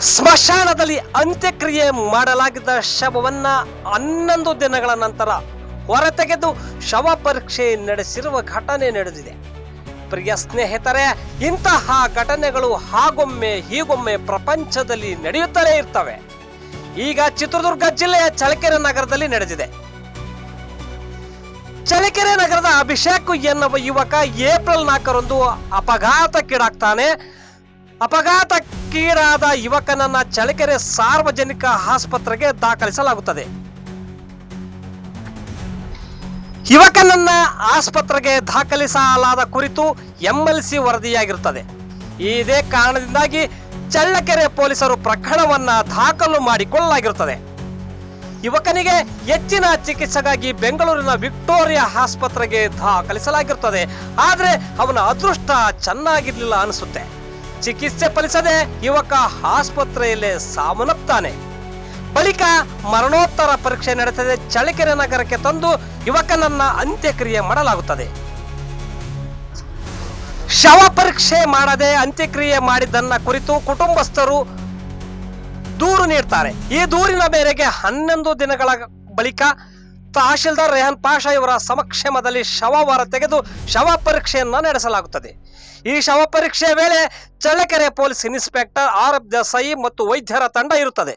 ಸ್ಮಶಾನದಲ್ಲಿ ಅಂತ್ಯಕ್ರಿಯೆ ಮಾಡಲಾಗಿದ್ದ ಶವವನ್ನ ಹನ್ನೊಂದು ದಿನಗಳ ನಂತರ ಹೊರತೆಗೆದು ಶವ ಪರೀಕ್ಷೆ ನಡೆಸಿರುವ ಘಟನೆ ನಡೆದಿದೆ. ಪ್ರಿಯ ಸ್ನೇಹಿತರೆ, ಇಂತಹ ಘಟನೆಗಳು ಹಾಗೊಮ್ಮೆ ಹೀಗೊಮ್ಮೆ ಪ್ರಪಂಚದಲ್ಲಿ ನಡೆಯುತ್ತಲೇ ಇರ್ತವೆ. ಈಗ ಚಿತ್ರದುರ್ಗ ಜಿಲ್ಲೆಯ ಚಳಕೆರೆ ನಗರದಲ್ಲಿ ನಡೆದಿದೆ. ಚಳ್ಳಕೆರೆ ನಗರದ ಅಭಿಷೇಕ್ ಎನ್ನುವ ಯುವಕ ಏಪ್ರಿಲ್ ನಾಲ್ಕರಂದು ಅಪಘಾತಕ್ಕೀಡಾಗ್ತಾನೆ. ಅಪಘಾತಕ್ಕೀಡಾದ ಯುವಕನನ್ನ ಚಳ್ಳಕೆರೆ ಸಾರ್ವಜನಿಕ ಆಸ್ಪತ್ರೆಗೆ ದಾಖಲಿಸಲಾಗುತ್ತದೆ. ಯುವಕನನ್ನ ಆಸ್ಪತ್ರೆಗೆ ದಾಖಲಿಸಲಾದ ಕುರಿತು ಎಂಎಲ್ಸಿ ವರದಿಯಾಗಿರುತ್ತದೆ. ಇದೇ ಕಾರಣದಿಂದಾಗಿ ಚಳ್ಳಕೆರೆ ಪೊಲೀಸರು ಪ್ರಕರಣವನ್ನ ದಾಖಲು ಮಾಡಿಕೊಳ್ಳಲಾಗಿರುತ್ತದೆ. ಯುವಕನಿಗೆ ಹೆಚ್ಚಿನ ಚಿಕಿತ್ಸೆಗಾಗಿ ಬೆಂಗಳೂರಿನ ವಿಕ್ಟೋರಿಯಾ ಆಸ್ಪತ್ರೆಗೆ ದಾಖಲಿಸಲಾಗಿರುತ್ತದೆ. ಆದರೆ ಅವನ ಅದೃಷ್ಟ ಚೆನ್ನಾಗಿರಲಿಲ್ಲ ಅನಿಸುತ್ತೆ. ಚಿಕಿತ್ಸೆ ಫಲಿಸದೆ ಯುವಕ ಆಸ್ಪತ್ರೆಯಲ್ಲೇ ಸಾವನ್ನಪ್ತಾನೆ. ಬಳಿಕ ಮರಣೋತ್ತರ ಪರೀಕ್ಷೆ ನಡೆಸದೆ ಚಳ್ಳಕೆರೆ ನಗರಕ್ಕೆ ತಂದು ಯುವಕನನ್ನ ಅಂತ್ಯಕ್ರಿಯೆ ಮಾಡಲಾಗುತ್ತದೆ. ಶವ ಪರೀಕ್ಷೆ ಮಾಡದೆ ಅಂತ್ಯಕ್ರಿಯೆ ಮಾಡಿದ್ದನ್ನ ಕುರಿತು ಕುಟುಂಬಸ್ಥರು ದೂರು ನೀಡ್ತಾರೆ. ಈ ದೂರಿನ ಮೇರೆಗೆ ಹನ್ನೊಂದು ದಿನಗಳ ಬಳಿಕ ತಹಶೀಲ್ದಾರ್ ರೆಹನ್ ಪಾಷಾ ಇವರ ಸಮಕ್ಷಮದಲ್ಲಿ ಶವವಾರ ತೆಗೆದು ಶವ ಪರೀಕ್ಷೆಯನ್ನು ನಡೆಸಲಾಗುತ್ತದೆ. ಈ ಶವ ಪರೀಕ್ಷೆಯ ವೇಳೆ Challakere police inspector R F Desai ಮತ್ತು ವೈದ್ಯರ ತಂಡ ಇರುತ್ತದೆ.